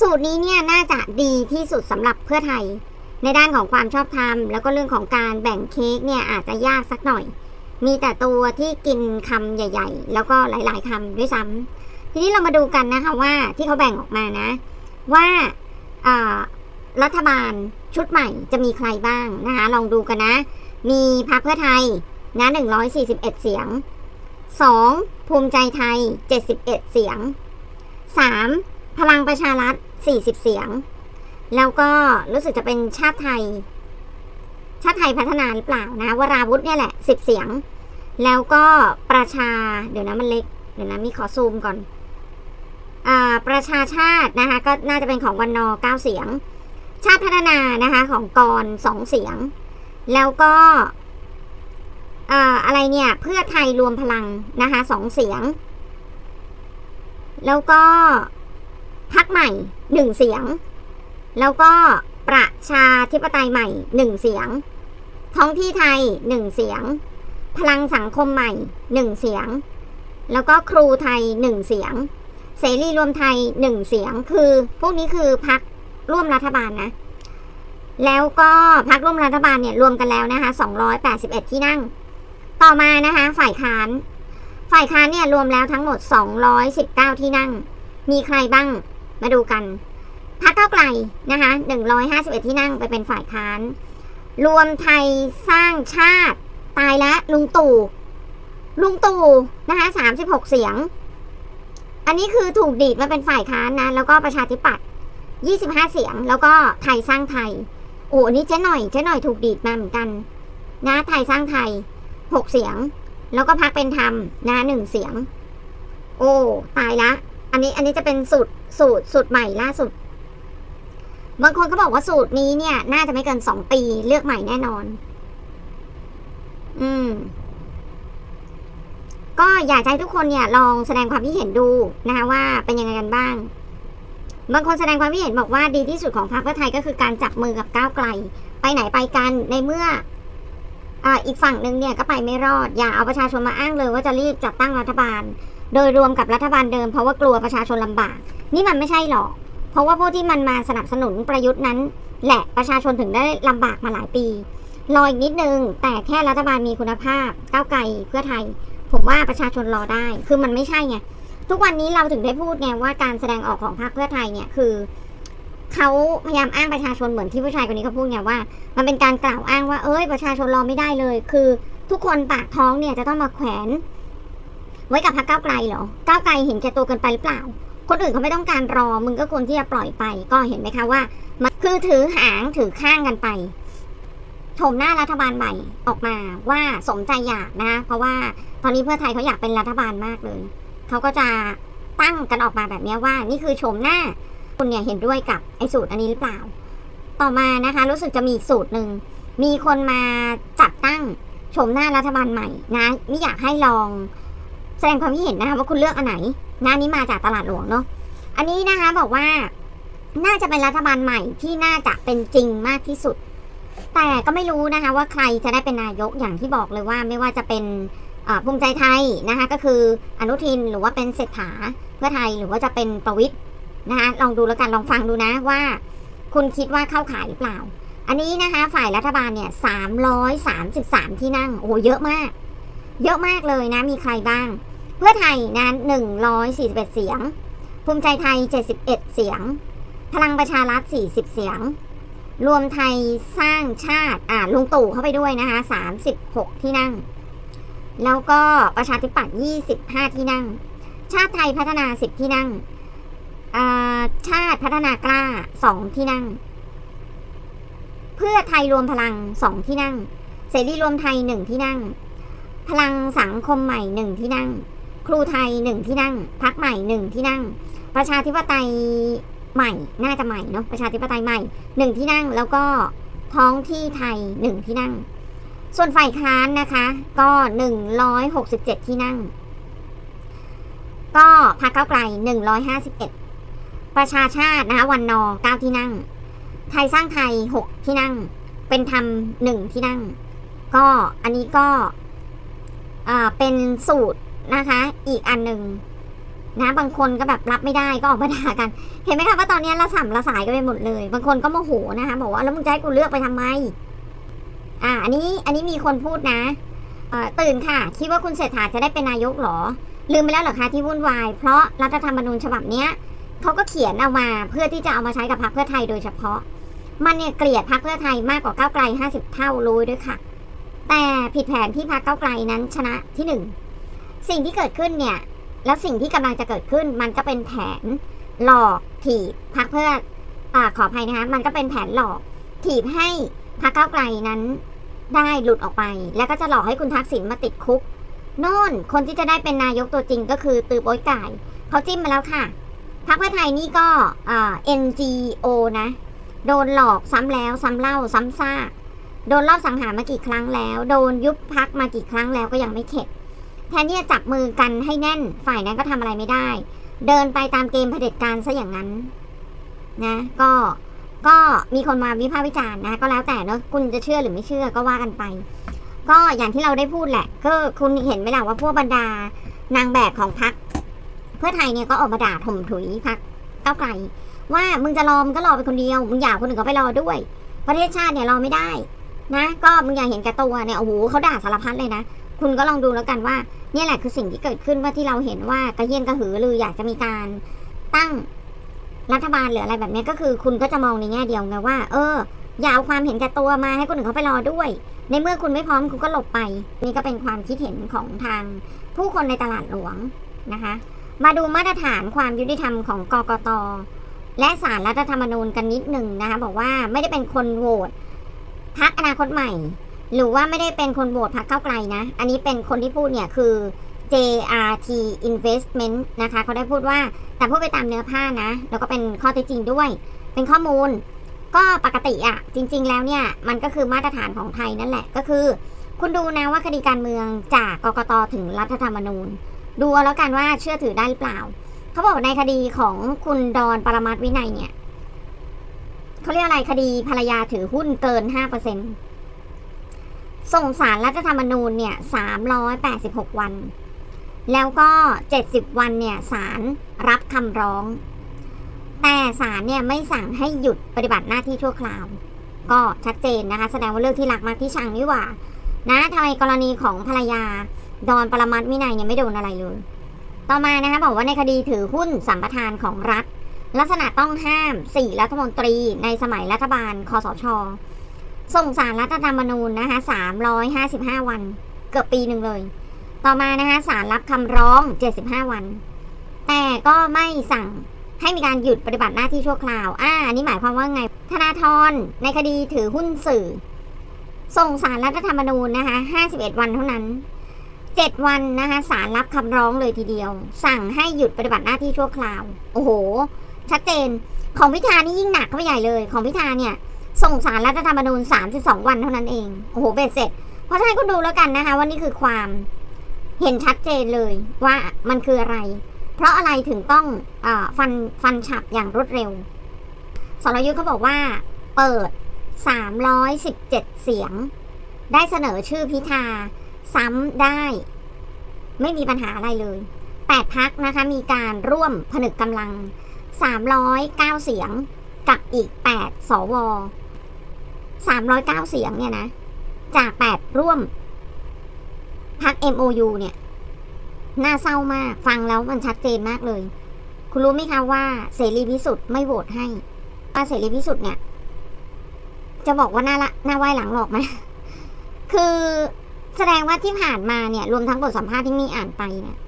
สูตรนี้เนี่ยน่าจะดีที่สุดสำหรับเพื่อไทย ในด้านของความชอบธรรม แล้วก็เรื่องของการแบ่งเค้กเนี่ยอาจจะยากสักหน่อย มีแต่ตัวที่กินคำใหญ่ ๆ แล้วก็หลาย ๆคำด้วยซ้ำทีนี้เรามาดูกันนะคะว่าที่เขาแบ่งออกมานะว่าอ่ารัฐบาลชุดใหม่จะมีใครบ้างนะคะลองดูกันนะ มีพรรคเพื่อไทยนะ141 เสียง 2. ภูมิใจไทย 71 เสียง 3. พลังประชารัฐ 40 เสียง แล้วก็รู้สึกจะเป็นชาติไทย ชาติไทยพัฒนาหรือเปล่านะวราวุธเนี่ยแหละ 10 เสียง แล้วก็ประชาเดี๋ยวนะมันเล็กเดี๋ยวนะมีขอซูมก่อนอประชาชาตินะคะก็น่าจะเป็นของวันนอ9เสียง ชาติพัฒนานะคะของกรสองเสียง แล้วก็อ่าอะไรเนี่ยเพื่อไทยรวมพลังนะคะสองเสียง แล้วก็ พักใหม่หนึ่งเสียง แล้วก็ประชาธิปไตยใหม่หนึ่งเสียง ท้องที่ไทยหนึ่งเสียง พลังสังคมใหม่หนึ่งเสียง แล้วก็ครูไทยหนึ่งเสียง เสรีรวมไทยหนึ่งเสียง คือพวกนี้คือพักร่วมรัฐบาลนะ แล้วก็พักร่วมรัฐบาลเนี่ยรวมกันแล้วนะคะ281 ที่นั่ง ต่อมานะคะ ฝ่ายค้าน ฝ่ายค้านเนี่ยรวมแล้วทั้งหมด 219 ที่นั่ง มีใครบ้าง มาดูกันพักเก้าไกลนะคะ151 ที่นั่งไปเป็นฝ่ายค้าน รวมไทยสร้างชาติตายแล้วลุงตู่ลุงตู่นะคะ36 เสียง อันนี้คือถูกดีดมาเป็นฝ่ายค้านนะ แล้วก็ประชาธิปัตย์25 เสียง แล้วก็ไทยสร้างไทย โอ้นนี้เจ๊หน่อยเจ๊หน่อยถูกดีดมาเหมือนกัน นะ ไทยสร้างไทย 6 เสียง แล้วก็พักเป็นธรรมนะหนึ่งเสียง โอ้ ตายละ อันนี้อันนี้จะเป็นสูตรสูตรสูตรใหม่ล่าสุด บางคนก็บอกว่าสูตรนี้เนี่ย น่าจะไม่เกินสองปีเลือกใหม่แน่นอน อืม ก็อยากให้ทุกคนเนี่ย ลองแสดงความคิดเห็นดูนะคะว่าเป็นยังไงกันบ้าง บางคนแสดงความคิดเห็นบอกว่าดีที่สุดของพรรคเพื่อไทยก็คือการจับมือกับก้าวไกล ไปไหนไปกันในเมื่อออีกฝั่งหนึ่งเนี่ยก็ไปไม่รอด อย่าเอาประชาชนมาอ้างเลยว่าจะรีบจัดตั้งรัฐบาล โดยรวมกับรัฐบาลเดิมเพราะว่ากลัวประชาชนลำบาก นี่มันไม่ใช่หรอก เพราะว่าพวกที่มันมาสนับสนุนประยุทธ์นั้น แหละประชาชนถึงได้ลำบากมาหลายปี รออีกนิดนึง แต่แค่รัฐบาลมีคุณภาพก้าวไกลเพื่อไทย ผมว่าประชาชนรอได้ คือมันไม่ใช่ไงทุกวันนี้เราถึงได้พูดไงว่าการแสดงออกของพรรคเพื่อไทยเนี่ยคือเขาพยายามอ้างประชาชนเหมือนที่ผู้ชายคนนี้เขาพูดไงว่า มันเป็นการกล่าวอ้างว่าเอ้ยประชาชนรอไม่ได้เลย คือทุกคนปากท้องเนี่ยจะต้องมาแขวน ไว้กับพรรคก้าวไกลเหรอก้าวไกลเห็นแก่ตัวเกินไปหรือเปล่า คนอื่นเขาไม่ต้องการรอมึงก็ควรที่จะปล่อยไป ก็เห็นไหมคะว่ามันคือถือหางถือข้างกันไปชมหน้ารัฐบาลใหม่ออกมาว่าสมใจอยากนะเพราะว่าตอนนี้เพื่อไทยเขาอยากเป็นรัฐบาลมากเลยเขาก็จะตั้งกันออกมาแบบนี้ว่า นี่คือชมหน้า คุณเนี่ยเห็นด้วยกับไอ้สูตรอันนี้หรือเปล่า ต่อมานะคะ รู้สึกจะมีสูตรหนึ่งมีคนมาจัดตั้งชมหน้ารัฐบาลใหม่นะไม่อยากให้ลอง แสดงความคิดเห็นนะคะว่าคุณเลือกอันไหนนะนนี้มาจากตลาดหลวงเนาะอันนี้นะคะบอกว่าน่าจะเป็นรัฐบาลใหม่ที่น่าจะเป็นจริงมากที่สุด แต่ก็ไม่รู้นะคะว่าใครจะได้เป็นนายกอย่างที่บอกเลยว่าไม่ว่าจะเป็นภูมิใจไทยนะคะก็คืออนุทินหรือว่าเป็นเศรษฐาเพื่อไทยหรือว่าจะเป็นประวิทย์นะคะลองดูแล้วกันลองฟังดูนะว่า คุณคิดว่าเข้าขายหรือเปล่า อันนี้นะคะฝ่ายรัฐบาลเนี่ยสามร้อยสามสิบสามที่นั่งโอ้เยอะมาก เยอะมากเลยนะมีใครบ้าง เพื่อไทยนั้นหนึ่งร้อยสี่สิบเอ็ดเสียง ภูมิใจไทยเจ็ดสิบเอ็ดเสียง พลังประชารัฐสี่สิบเสียง รวมไทยสร้างชาติอ่าลุงตู่เข้าไปด้วยนะคะสามสิบหกที่นั่ง แล้วก็ประชาธิปัตย์ยี่สิบห้าที่นั่ง ชาติไทยพัฒนาสิบที่นั่งชาติพัฒนากล้าสองที่นั่ง เพื่อไทยรวมพลังสองที่นั่ง เสรีรวมไทยหนึ่งที่นั่ง พลังสังคมใหม่หนึ่งที่นั่ง ครูไทยหนึ่งที่นั่งพักใหม่หนึ่งที่นั่ง ประชาธิปไตยใหม่น่าจะใหม่เนาะประชาธิปไตยใหม่หนึ่งที่นั่ง แล้วก็ท้องที่ไทยหนึ่งที่นั่ง ส่วนฝ่ายค้านนะคะ ก็หนึ่งร้อยหกสิบเจ็ดที่นั่ง ก็พรรคเก้าไกลหนึ่งร้อยห้าสิบเอ็ดประชาชาตินะคะวันนอเก้าที่นั่ง ไทยสร้างไทยหกที่นั่ง เป็นธรรมหนึ่งที่นั่ง ก็อันนี้ก็เป็นสูตร นะคะ อีกอันหนึ่งนะบางคนก็แบบรับไม่ได้ก็ออกมาด่ากัน เห็นไหมคะว่าตอนนี้ละสัมละสายกันไปหมดเลย บางคนก็โมโหนะคะบอกว่าแล้วมึงจะให้กูเลือกไปทำไม อ่า อันนี้อันนี้มีคนพูดนะเอ่อตื่นค่ะ คิดว่าคุณเศรษฐาจะได้เป็นนายกหรอ ลืมไปแล้วเหรอคะที่วุ่นวาย เพราะรัฐธรรมนูญฉบับเนี้ยเขาก็เขียนเอามาเพื่อที่จะเอามาใช้กับพรรคเพื่อไทยโดยเฉพาะ มันเนี่ยเกลียดพรรคเพื่อไทยมากกว่าก้าวไกล 50 เท่ารู้ด้วยค่ะ แต่ผิดแผนที่พรรคก้าวไกลนั้นชนะที่หนึ่ง สิ่งที่เกิดขึ้นเนี่ย แล้วสิ่งที่กำลังจะเกิดขึ้น มันก็เป็นแผนหลอกถีบพรรคเพื่ออขออภัยนะคะ มันก็เป็นแผนหลอกถีบให้พรรคก้าไกลนั้นได้หลุดออกไป แล้วก็จะหลอกให้คุณทักษิณมาติดคุกโน่นคนที่จะได้เป็นนายกตัวจริงก็คือตือโป้ยไก่เขาจิ้มมาแล้วค่ะพรรคเพื่อไทยนี่ก็เอ่า NGO นะ โดนหลอกซ้ำแล้วซ้ำเล่าซ้ำซากโดนรอบสังหารมากี่ครั้งแล้ว โดนยุบพักมากี่ครั้งแล้วก็ยังไม่เข็ด แทนที่จะจับมือกันให้แน่น ฝ่ายนั้นก็ทำอะไรไม่ได้ เดินไปตามเกมเผด็จการซะอย่างนั้น นะ ก็ก็มีคนมาวิพากษ์วิจารณ์นะก็แล้วแต่เนอะคุณจะเชื่อหรือไม่เชื่อก็ว่ากันไป ก็อย่างที่เราได้พูดแหละ ก็คุณเห็นไหมล่ะว่าพวกบรรดานางแบบของพักเพื่อไทยเนี่ยก็ออกมาด่าถมถุยพักก้าวไกลว่ามึงจะรอมึงก็รอไปคนเดียวมึงอยากคนอื่นก็ไปรอด้วย ประเทศชาติเนี่ยรอไม่ได้ นะ ก็มึงอยากเห็นแก่ตัวเนี่ยโอ้โหเขาด่าสารพัดเลยนะ คุณก็ลองดูแล้วกันว่าเนี่ยแหละคือสิ่งที่เกิดขึ้นว่าที่เราเห็นว่ากระเฮียนกระหือรืออยากจะมีการตั้งรัฐบาลหรืออะไรแบบนี้ก็คือ คุณก็จะมองในแง่เดียวไงว่า เอออย่าเอาความเห็นแก่ตัวมาให้คนอื่นเขาไปรอด้วย ในเมื่อคุณไม่พร้อมคุณก็หลบไป นี่ก็เป็นความคิดเห็นของทางผู้คนในตลาดหลวงนะคะ มาดูมาตรฐานความยุติธรรมของกกตและสารรัฐธรรมนูญกันนิดหนึ่งนะคะบอกว่าไม่ได้เป็นคนโหวตพักอนาคตใหม่ หรือว่าไม่ได้เป็นคนโหวตพักเก้าไกลนะ อันนี้เป็นคนที่พูดเนี่ยคือ JRT Investment นะคะเขาได้พูดว่าแต่พูดไปตามเนื้อผ้านะ แล้วก็เป็นข้อเท็จจริงด้วย เป็นข้อมูล ก็ปกติอะจริง ๆ แล้วเนี่ย มันก็คือมาตรฐานของไทยนั่นแหละก็คือ คุณดูนะว่าคดีการเมืองจากกกตถึงรัฐธรรมนูญ ดูแล้วกันว่าเชื่อถือได้หรือเปล่าเขาบอกในคดีของคุณดอนปรมัตวินัยเนี่ยเขาเรียกอะไรคดีภรรยาถือหุ้นเกินห้าเปอร์เซ็นต์ ส่งสารรัฐธรรมนูญเนี่ยสามร้อยแปดสิบหกวัน แล้วก็เจ็ดสิบวันเนี่ยศาลรับคำร้อง แต่ศาลเนี่ยไม่สั่งให้หยุดปฏิบัติหน้าที่ชั่วคราว ก็ชัดเจนนะคะ แสดงว่าเลือกที่รักมากที่ชังนี่หว่า นะทำไมกรณีของภรรยา ดอนปรมัตถ์วินัยเนี่ยไม่โดนอะไรเลย ต่อมานะคะบอกว่าในคดีถือหุ้นสัมปทานของรัฐ ลักษณะต้องห้าม 4 รัฐมนตรีในสมัยรัฐบาลคอสช ส่งสารรัฐธรรมนูญนะคะ355 วัน เกือบปีหนึ่งเลย ต่อมานะคะสารรับคำร้อง 75 วัน แต่ก็ไม่สั่งให้มีการหยุดปฏิบัติหน้าที่ชั่วคราว อ่า อันนี้หมายความว่าไง ธนาธรในคดีถือหุ้นสื่อ ส่งสารรัฐธรรมนูญนะคะ51 วันเท่านั้น 7 วันนะคะสารรับคำร้องเลยทีเดียว สั่งให้หยุดปฏิบัติหน้าที่ชั่วคราว โอ้โห ชัดเจน ของพิธานี่ยิ่งหนักเข้าไปใหญ่เลย ของพิธาเนี่ย ส่งสารรัฐธรรมนูญ 32 วันเท่านั้นเอง โอ้โหเบ็ดเสร็จ เพราะฉะนั้นคุณดูแล้วกันนะคะว่านี่คือความเห็นชัดเจนเลยว่ามันคืออะไร เพราะอะไรถึงต้องอฟันฟันฉับอย่างรวดเร็ว สรยุทธ์เขาบอกว่า เปิด 317 เสียง ได้เสนอชื่อพิธา ซ้ำได้ ไม่มีปัญหาอะไรเลย 8พักนะคะมีการร่วมผนึกกำลัง 309 เสียงกับอีก 8 สว 309 เสียงเนี่ยนะ จาก 8 ร่วมพัก MOU เนี่ย น่าเศร้ามาก ฟังแล้วมันชัดเจนมากเลย คุณรู้ไหมคะว่าเสรีพิสุทธิ์ไม่โหวตให้ว่าเสรีพิสุทธิ์เนี่ย จะบอกว่าหน้าละหน้าไหวหลังหลอกไหมคือแสดงว่าที่ผ่านมาเนี่ย รวมทั้งบทสัมภาษณ์ที่มีอ่านไปเนี่ย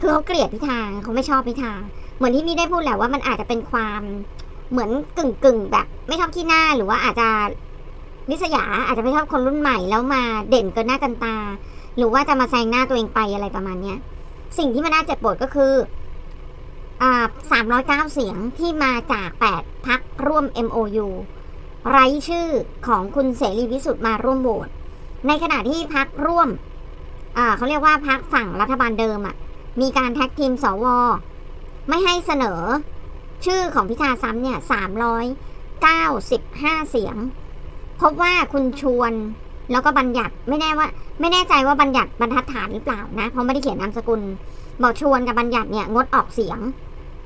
คือเขาเกลียดพิธาเขาไม่ชอบพิธา เหมือนที่มีได้พูดแหละว่ามันอาจจะเป็นความเหมือนกึ่งกึ่งๆแบบ ไม่ชอบขี้หน้าหรือว่าอาจจะ นิสยาอาจจะไม่ชอบคนรุ่นใหม่แล้วมาเด่นเกินหน้ากันตา หรือว่าจะมาแซงหน้าตัวเองไปอะไรประมาณเนี้ย สิ่งที่มันน่าเจ็บปวดก็คืออ่าสามร้อยเก้าเสียงที่มาจากแปดพักร่วม MOU ไร้ชื่อของคุณเสรีพิสุทธ์มาร่วมโหวตในขณะที่พักร่วมเขาเรียกว่าพักฝั่งรัฐบาลเดิมอะ่ะ มีการแท็กทีมสว ไม่ให้เสนอ ชื่อของพิธาซ้ำเนี่ยสามร้อยเก้าสิบห้าเสียง พบว่าคุณชวนแล้วก็บัญญัติไม่แน่ว่า ไม่แน่ใจว่าบัญญัติบรรทัดฐานหรือเปล่านะเพราะไม่ได้เขียนนามสกุล บอกชวนกับบัญญัติเนี่ยงดออกเสียง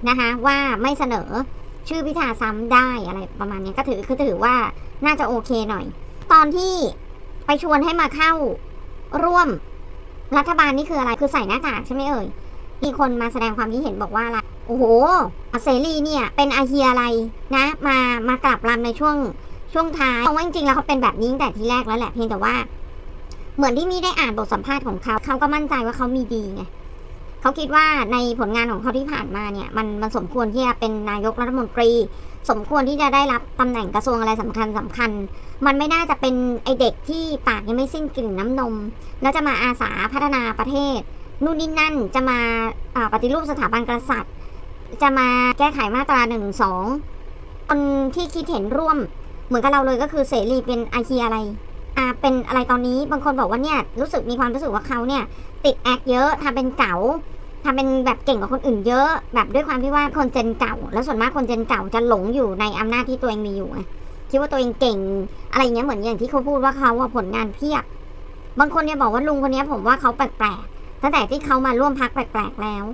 นะคะว่าไม่เสนอชื่อพิธาซ้ำได้อะไรประมาณนี้ก็ถือคือถือว่าน่าจะโอเคหน่อย ตอนที่ไปชวนให้มาเข้าร่วมรัฐบาลนี่คืออะไรคือใส่หน้ากากใช่ไหมเอ่ยมีคนมาแสดงความคิดเห็นบอกว่าอะไรโอ้โหเสรีเนี่ยเป็นอาเฮียอะไรนะ มามากลับลำในช่วง ช่วงท้ายเพราะว่าจริงๆแล้วเขาเป็นแบบนี้ตั้งแต่ทีแรกแล้วแหละเพียงแต่ว่า เหมือนที่มีได้อ่านบทสัมภาษณ์ของเขาเขาก็มั่นใจว่าเขามีดีไงเขาคิดว่าในผลงานของเขาที่ผ่านมาเนี่ยมันมันสมควรที่จะเป็นนายกรัฐมนตรี สมควรที่จะได้รับตำแหน่งกระทรวงอะไรสำคัญสำคัญ มันไม่น่าจะเป็นไอเด็กที่ปากยังไม่สิ้นกลิ่นน้ำนม แล้วจะมาอาสาพัฒนาประเทศนู่นนี่นั่นจะมาอ่าปฏิรูปสถาบันกษัตริย์ จะมาแก้ไขมาตราหนึ่งสองคนที่คิดเห็นร่วม เหมือนกับเราเลยก็คือเสรีเป็นไอคีอะไรอ่าเป็นอะไรตอนนี้บางคนบอกว่าเนี่ยรู้สึกมีความรู้สึกว่าเขาเนี่ย ติดแอคเยอะทำเป็นเก๋าทำเป็นแบบเก่งกว่าคนอื่นเยอะแบบด้วยความที่ว่าคนเจนเก่า แล้วส่วนมากคนเจนเก่าจะหลงอยู่ในอำนาจที่ตัวเองมีอยู่ไงคิดว่าตัวเองเก่งอะไรเงี้ยเหมือนอย่างที่เขาพูดว่าเขาผลงานเพียบบางคนเนี่ยบอกว่าลุงคนนี้ผมว่าเขาแปลกๆตั้งแต่ที่เขามาร่วมพักแปลกๆแล้ว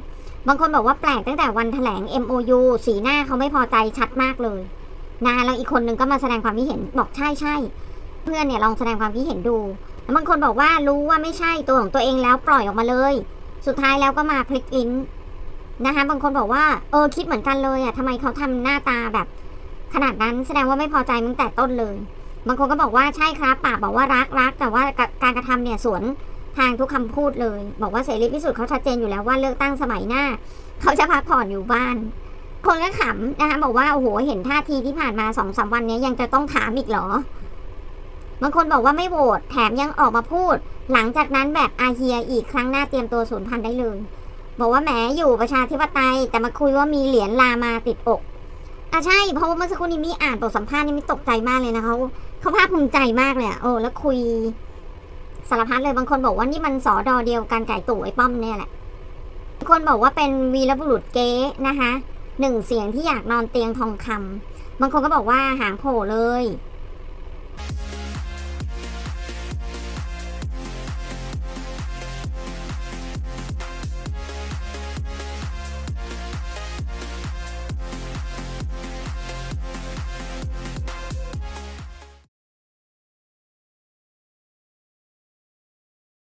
บางคนบอกว่าแปลกตั้งแต่วันแถลง MOU สีหน้าเขาไม่พอใจชัดมากเลย นะแล้วอีกคนนึงก็มาแสดงความคิดเห็นบอกใช่ใช่เพื่อนเนี่ยลองแสดงความคิดเห็นดูแล้วบางคนบอกว่ารู้ว่าไม่ใช่ตัวของตัวเองแล้วปล่อยออกมาเลย สุดท้ายแล้วก็มาพลิกลิ้นนะคะบางคนบอกว่าเออคิดเหมือนกันเลยอะทำไมเขาทำหน้าตาแบบ ขนาดนั้นแสดงว่าไม่พอใจตั้งแต่ต้นเลย บางคนก็บอกว่าใช่ครับปากบอกว่ารักรักแต่ว่าการกระทำเนี่ยสวนทางทุกคำพูดเลย บอกว่าเสรีพิสุทธิ์เขาชัดเจนอยู่แล้วว่าเลือกตั้งสมัยหน้า เขาจะพักผ่อนอยู่บ้าน คนก็ขำนะคะบอกว่าโอ้โหเห็นท่าทีที่ผ่านมาสองสามวันนี้ยังจะต้องถามอีกเหรอบางคนบอกว่าไม่โหวตแถมยังออกมาพูด หลังจากนั้นแบบอาเฮียอีกครั้งหน้าเตรียมตัวสูญพันธุ์ได้เลย บอกว่าแหมอยู่ประชาธิปไตย แต่มาคุยว่ามีเหรียญลามาติดอกอะใช่เพราะว่าเมื่อสักครู่นี้มีอ่านบทสัมภาษณ์นี่มีตกใจมากเลยนะเขาเขาภาคภูมิใจมากเลยโอ้แล้วคุยสารพัดเลยบางคนบอกว่านี่มันสอดอเดียวกันไก่ตู่ไอ้ป้อมเนี่ยแหละบางคนบอกว่าเป็นวีรบุรุษเก๊นะคะ หนึ่งเสียงที่อยากนอนเตียงทองคำบางคนก็บอกว่าหางโผล่เลย